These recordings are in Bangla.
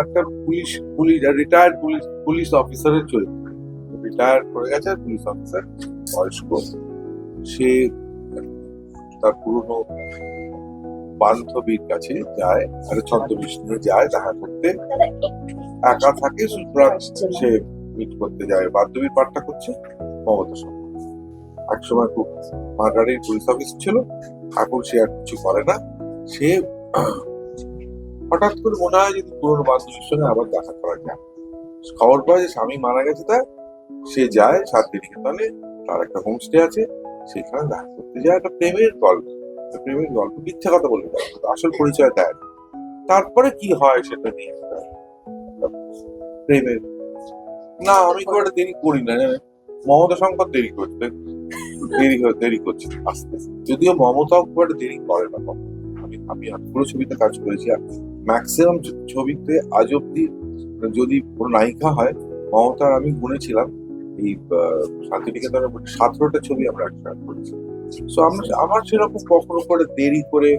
একটা police police retired police police অফিসারের চরিত্র। রিটায়ার করে গেছে পুলিশ অফিসার বয়স্ক। সে তার পুরনো বান্ধবীর কাছে যায় একটা ছদ্মবেশ নিয়ে যায় দেখা করতে। একা থাকে সুতরাং সে মিট করতে যায়। বান্ধবীর পাঠটা করছে মমতা সরকার এক সময় খুব মার্গারির পুলিশ অফিস ছিল এখন সে আর কিছু করে না। সে হঠাৎ করে মনে হয় যদি পুরনো বান্ধবীর সঙ্গে আবার দেখা করা যায়। খবর পায় যে স্বামী মারা গেছে তার, সে যায় সাত শান্তিনিকেতনে তার একটা হোমস্টে আছে, সেখানে দেখা করতে যায় একটা প্রেমের গল্প। প্রেমের গল্প, মিথ্যা কথা বলে আসল পরিচয় দেয় তারপরে কি হয় সেটা নিয়ে প্রেমের না, আমি খুব একটা দেরি করি না, জানেন? মমতা শঙ্কর দেরি করতে দেরি দেরি করছে আস্তে। যদিও মমতাও খুব একটা দেরি করে না। আমি আমি পুরো ছবিতে কাজ করেছি আর ম্যাক্সিমাম ছবিতে আজ অব্দি যদি কোনো নায়িকা হয়, মমতার আমি গুনেছিলাম। এই শান্তিনিকেতনের সতেরোটা ছবি আমরা একসাথে করেছি। সো আমরা আমার সেরকম কখনো করে দেরি করে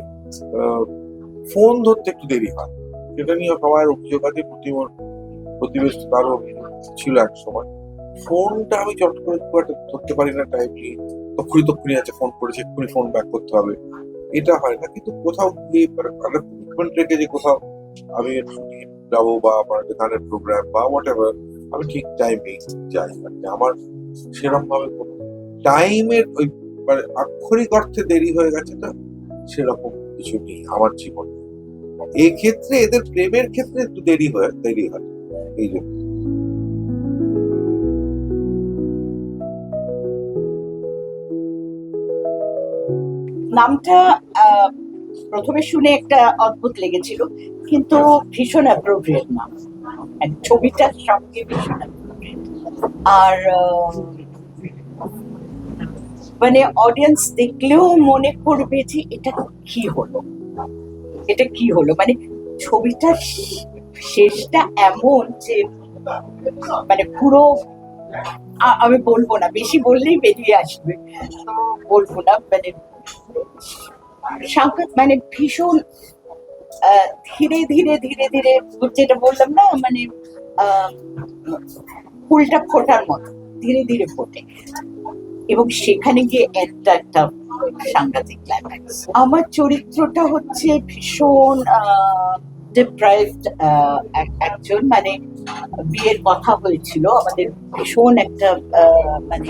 ফোন ধরতে একটু দেরি হয়। সেটা নিয়ে সবার অভিযোগ আছে প্রতিবেশ তারও ছিল এক সময়। ফোনটা আমি চট করে খুব একটা ধরতে পারি না টাইমলি তক্ষুনি তক্ষুনি আছে, ফোন করেছে, এক্ষুনি ফোন ব্যাক করতে হবে। এটা হয় না। কিন্তু কোথাও গিয়ে মানে একটা কমিটমেন্ট রেখে যে কোথাও আমি যাব বা আমার একটা গানের প্রোগ্রাম বা হোয়াট এভার আমি ঠিক টাইমে যাই আর কি। আমার সেরকম ভাবে কোনো টাইমের ওই মানে আক্ষরিক অর্থে দেরি হয়ে গেছে না, সেরকম কিছু নেই আমার জীবনে এই ক্ষেত্রে এদের প্রেমের ক্ষেত্রে একটু দেরি হয় দেরি হয় এই জন্য নামটা প্রথমে শুনে একটা অদ্ভুত লেগেছিল, কিন্তু ভীষণ অ্যাপ্রোপ্রিয়েট নাম আর ছবিটার সঙ্গে ভীষণ আর মানে অডিয়েন্স দেখলেও মনে করবে যে এটা কি হলো? এটা কি হলো? মানে ছবিটার শেষটা এমন যে মানে পুরো আমি বলব না, বেশি বললেই বেরিয়ে আসবে। বলব না মানে সাংঘাত মানে ভীষণ ধীরে ধীরে ধীরে ধীরে যেটা বললাম না মানে ফুলটা ফোটার মতো, ধীরে ধীরে ফোটে। এবং সেখানে গিয়ে একটা একটা সাংঘাতিক ক্লাইম্যাক্স আমার চরিত্রটা হচ্ছে ভীষণ ডিপ্রাইভড একজন মানে বিয়ের কথা হয়েছিল। আমাদের ভীষণ একটা মানে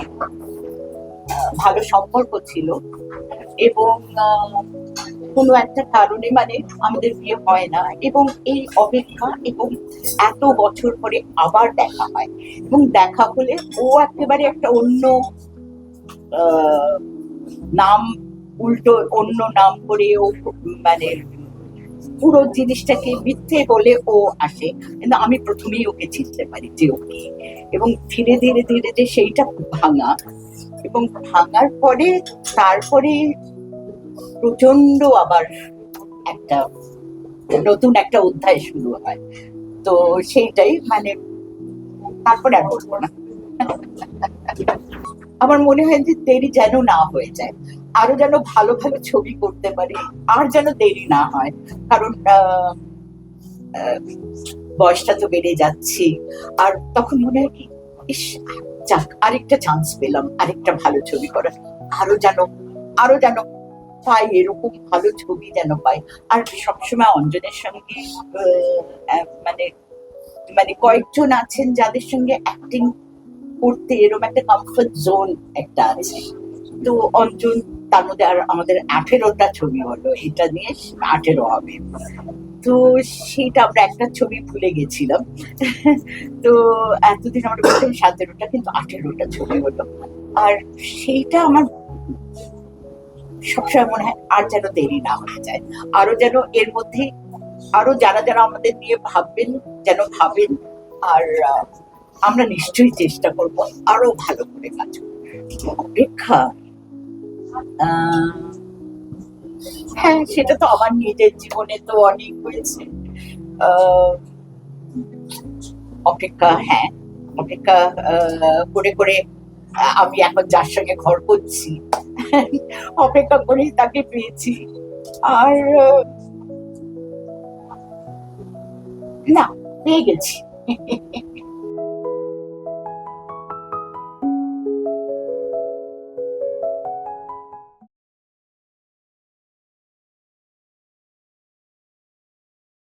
ভালো সম্পর্ক ছিল। এবং কোনো একটা কারণে মানে আমাদের বিয়ে হয় না। এবং এই অপেক্ষা এবং এত বছর পরে আবার দেখা হয়। এবং দেখা হলে ও একেবারে একটা অন্য নাম, উল্টো অন্য নাম করে ও মানে পুরো জিনিসটাকে মিথ্যে বলে ও আসে। কিন্তু আমি প্রথমেই ওকে চিনতে পারি যে ওকে। এবং ধীরে ধীরে ধীরে যে সেইটা ভাঙা এবং ভাঙার পরে তারপরে প্রচণ্ড আবার একটা নতুন একটা অধ্যায় শুরু হয়। তো সেইটাই মানে তারপরে আর বলব না। আমার মনে হয় যে দেরি যেন না হয়ে যায়। আরও যেন ভালো ভালো ছবি করতে পারি, আর যেন দেরি না হয়। কারণ বয়সটা তো বেড়ে যাচ্ছি। আর তখন মনে হয় কি যাক, আরেকটা চান্স পেলাম, আরেকটা ভালো ছবি করার। আরও যেন আরও যেন পাই, এরকম ভালো ছবি যেন পাই। আর সবসময় অঞ্জনের সঙ্গে মানে মানে কয়েকজন আছেন যাদের সঙ্গে অ্যাক্টিং করতে এরকম একটা কমফর্ট জোন একটা আছে। তো অঞ্জন তার মধ্যে আর আমাদের আঠেরোটা ছবি হলো, এটা নিয়ে আঠেরো হবে। তো সেটা আমরা একটা ছবি ভুলে গেছিলাম। তো এতদিন আমরা বলতাম সতেরোটা কিন্তু আঠেরোটা ছবি হলো। আর সেইটা আমার সবসময় মনে হয় আর যেন দেরি না হয়ে যায়। আরও যেন এর মধ্যে আরও যারা যারা আমাদের নিয়ে ভাববেন যেন ভাবেন আর আমরা নিশ্চয়ই চেষ্টা করব আরও ভালো করে কাজ। অপেক্ষা আহ, হ্যাঁ সেটা তো আমার নিজের জীবনে তো অনেক হয়েছে। অপেক্ষা হ্যাঁ অপেক্ষা করে করে আমি এখন যার সঙ্গে ঘর করছি, অপেক্ষা করেই তাকে পেয়েছি। আর না, পেয়ে গেছি।